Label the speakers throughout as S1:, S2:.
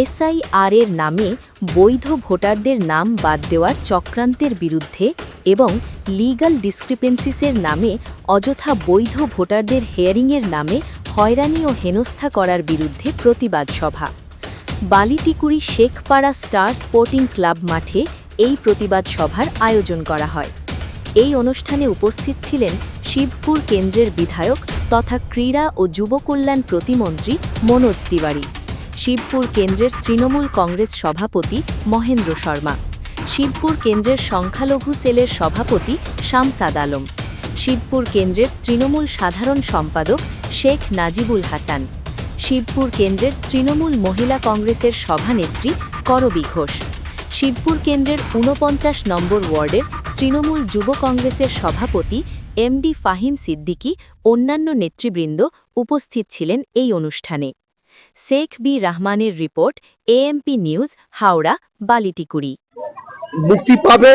S1: SIR এর নামে বৈধ ভোটারদের নাম বাদ দেওয়ার চক্রান্তের বিরুদ্ধে এবং লিগাল ডিসক্রিপেন্সিসের নামে অযথা বৈধ ভোটারদের হেয়ারিংয়ের নামে হয়রানি ও হেনস্থা করার বিরুদ্ধে প্রতিবাদ সভা। Balitikuri Shekhpara star sporting club মাঠে এই প্রতিবাদ সভার আয়োজন করা হয়। এই অনুষ্ঠানে উপস্থিত ছিলেন শিবপুর কেন্দ্রের বিধায়ক তথা ক্রীড়া ও যুব কল্যাণ প্রতিমন্ত্রী মনোজ তিওয়ারি। শিবপুর কেন্দ্রের তৃণমূল কংগ্রেস সভাপতি মহেন্দ্র শর্মা, শিবপুর কেন্দ্রের সংখ্যালঘু সেলের সভাপতি শামসাদ আলম, শিবপুর কেন্দ্রের তৃণমূল সাধারণ সম্পাদক শেখ নাজিবুল হাসান, শিবপুর কেন্দ্রের তৃণমূল মহিলা কংগ্রেসের সভানেত্রী করবী ঘোষ, শিবপুর কেন্দ্রের ঊনপঞ্চাশ নম্বর ওয়ার্ডের তৃণমূল যুব কংগ্রেসের সভাপতি এমডি ফাহিম সিদ্দিকী, অন্যান্য নেতৃবৃন্দ উপস্থিত ছিলেন এই অনুষ্ঠানে। শেখ বি রহমানের report, AMP news, Howrah, Balitikuri.
S2: মুক্তি পাবে?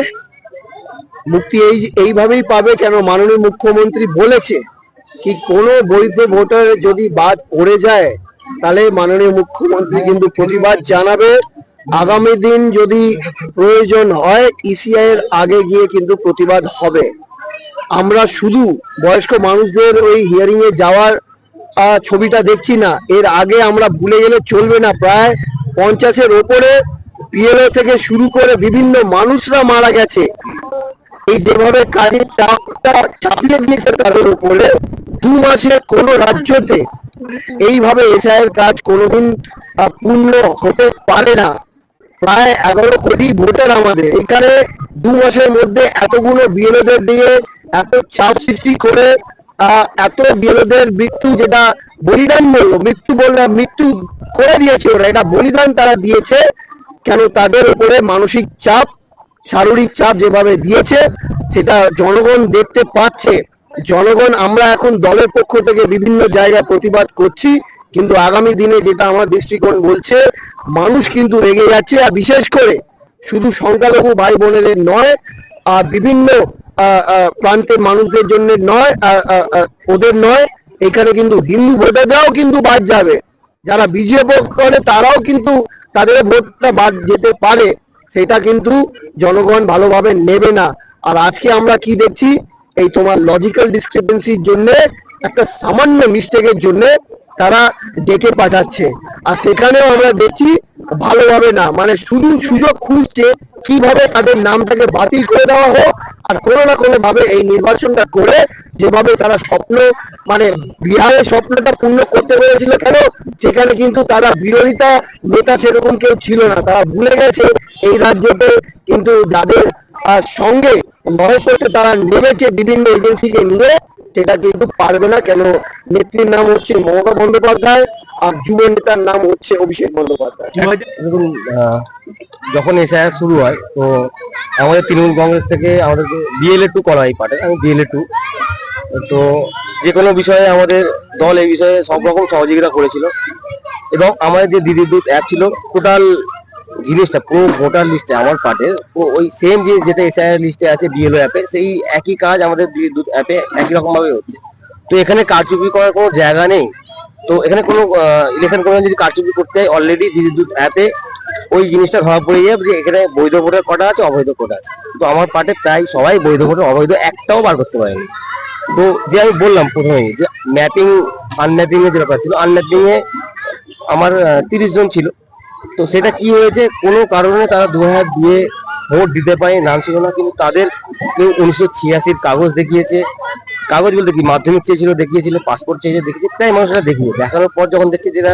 S2: মুক্তি এই, এইভাবেই পাবে কেন? মাননীয় মুখ্যমন্ত্রী বলেছে কি কোনো বৈধ ভোটার যদি বাদ পড়ে যায়, তাহলে মাননীয় মুখ্যমন্ত্রী কিন্তু প্রতিবাদ জানাবে। আগামী দিন যদি প্রয়োজন হয় ইসিআই এর আগে গিয়ে কিন্তু প্রতিবাদ হবে। আমরা শুধু বয়স্ক মানুষদের ওই হিয়ারিং এ যাওয়ার ছবিটা দেখছি না। এর আগে আমরা ভুলে গেলে চলবে না প্রায় পঞ্চাশের ওপরে। পিএলও থেকে শুরু করে বিভিন্ন মানুষরা মারা গেছে। এই যেভাবে কাজের চাপটা চাপিয়ে দিয়েছে তাদের উপরে, দু মাসে কোন রাজ্যতে এইভাবে এসআইয়ের কাজ কোনোদিন পূর্ণ হতে পারে না। প্রায় এগারো কোটি ভোটার আমাদের। এখানে দু মাসের মধ্যে এতগুলো বিএলওদের দিয়ে এত চাপ সৃষ্টি করে এত বিরোধের মৃত্যু যেটা বলিদান বলল, মৃত্যু বললাম মৃত্যু করে দিয়েছে ওরা, এটা বলিদান তারা দিয়েছে, কেন তাদের উপরে মানসিক চাপ, শারীরিক চাপ যেভাবে দিয়েছে, সেটা জনগণ দেখতে পাচ্ছে। জনগণ, আমরা এখন দলের পক্ষ থেকে বিভিন্ন জায়গায় প্রতিবাদ করছি, কিন্তু আগামী দিনে যেটা আমার দৃষ্টিকোণ বলছে, মানুষ কিন্তু রেগে যাচ্ছে, আর বিশেষ করে শুধু সংখ্যালঘু ভাই বোনেদের নয়, আর বিভিন্ন প্রান্তের মানুষদের জন্য নয় ওদের নয়, এখানে কিন্তু হিন্দু ভোটাররাও কিন্তু বাদ যাবে। যারা বিজেপি করে তারাও কিন্তু তাদের ভোটটা বাদ যেতে পারে। সেটা কিন্তু জনগণ ভালোভাবে নেবে না। আর আজকে আমরা কি দেখছি? এই তোমার লজিক্যাল ডিসক্রিপেন্সির জন্য, একটা সামান্য মিস্টেকের জন্য তারা ডেকে পাঠাচ্ছে। আর সেখানেও আমরা দেখছি ভালোভাবে না। মানে শুধু সুযোগ খুঁজছে কীভাবে তাদের নামটাকে বাতিল করে দেওয়া হোক কোনো না কোনো ভাবে এই নির্বাচনটা করে যেভাবে তারা স্বপ্ন মানে বিহারের স্বপ্নটা পূর্ণ করতে পেরেছিল কেন? সেখানে কিন্তু তারা বিরোধিতা নেতা সেরকম কেউ ছিল না। তারা ভুলে গেছে এই রাজ্যতে কিন্তু যাদের সঙ্গে করতে তারা নেমেছে বিভিন্ন এজেন্সিকে নিয়ে, সেটা কিন্তু পারবে না কেন? নেত্রীর নাম হচ্ছে মমতা বন্দ্যোপাধ্যায় আর যুব নেতার নাম হচ্ছে অভিষেক বন্দ্যোপাধ্যায়।
S3: যখন এসআইআর শুরু হয়, তো আমাদের তৃণমূল কংগ্রেস থেকে আমাদের বিএলএ টু করা হয় পার্টে, আমি বিএলএ টু তো যে কোনো বিষয়ে আমাদের দল এই বিষয়ে সব রকম সহযোগিতা করেছিল। এবং আমাদের যে দিদি দূত অ্যাপ ছিল টোটাল জিনিসটা পুরো ভোটার লিস্টে আমার পার্টে ওই সেম জিনিস যেটা এসআইআর লিস্টে আছে বিএলও অ্যাপে সেই একই কাজ আমাদের দিদি দূত অ্যাপে একই রকম ভাবে হচ্ছে। তো এখানে কারচুপি করার কোনো জায়গা নেই। তো এখানে কোনো ইলেকশন কমিশন যদি কারচুপি করতে অলরেডি দিদি দূত অ্যাপে ওই জিনিসটা ধরা পড়ে যাবে যে এখানে বৈধ ভোটার কটা আছে, অবৈধ কটা আছে। তো আমার পার্টে প্রায় সবাই বৈধ ভোটার অবৈধ একটাও বার করতে পারেনি। তো যে আমি বললাম প্রথমেই যে ম্যাপিং আনম্যাপিং এর যে ব্যাপার ছিল আনম্যাপিং এ আমার তিরিশ জন ছিল। তো সেটা কি হয়েছে? কোনো কারণে তারা দু হাজার দুয়ে ভোট দিতে পারে নাম ছিল না, কিন্তু তাদের কেউ উনিশশো ছিয়াশির কাগজ দেখিয়েছে কাগজ বলতে কি? মাধ্যমিক চেয়েছিল, দেখিয়েছিল পাসপোর্ট চেয়েছিল দেখিয়েছে প্রায় মানুষরা দেখিয়ে দেখানোর পর যখন দেখছে যেটা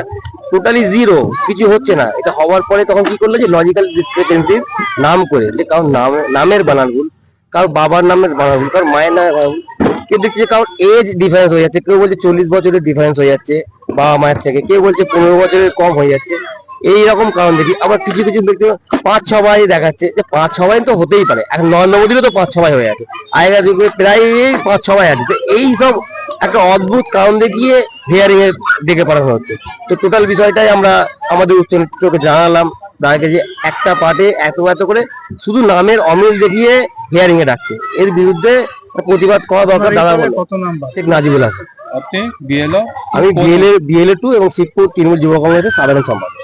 S3: টোটালি জিরো কিছু হচ্ছে না। এটা হওয়ার পরে তখন কি করল যে লজিক্যাল ডিসক্রিপেন্সির নাম করে, যে কারোর নাম, নামের বানান ভুল, কারোর বাবার নামের বানান ভুল, কারোর মায়ের নামের বানান কেউ দেখছে যে কারোর এজ ডিফারেন্স হয়ে যাচ্ছে, কেউ বলছে চল্লিশ বছরের ডিফারেন্স হয়ে যাচ্ছে, বাবা মায়ের থেকে। কেউ বলছে পনেরো বছরের কম হয়ে যাচ্ছে। এই রকম কারণ দেখি। আবার কিছু কিছু ব্যক্তি পাঁচ ছবাই দেখাচ্ছে। যে পাঁচ ছবাই তো হতেই পারে। এখন নরেন্দ্র মোদীরও তো পাঁচ ছবাই হয়ে আছে। আগেকার যুগে প্রায় পাঁচ ছবাই আছে। তো এই সব একটা অদ্ভুত কারণ দেখিয়ে হিয়ারিং এ ডেকে পাঠানো হচ্ছে। তো টোটাল বিষয়টাই আমরা আমাদের উচ্চ নেতৃত্বকে জানালাম। তাদেরকে যে একটা পার্টে এত এত করে শুধু নামের অমিল দেখিয়ে হিয়ারিং এ ডাকছে। এর বিরুদ্ধে প্রতিবাদ করা দরকার দাদা বলে
S4: কত নাম্বার?
S3: শেখ নাজিবুল হাসান।
S4: আপনি বিএলও
S3: আমি বিএলএ বিএলএ টু এবং শিবপুর তৃণমূল যুব কংগ্রেসের সাধারণ সম্পাদক।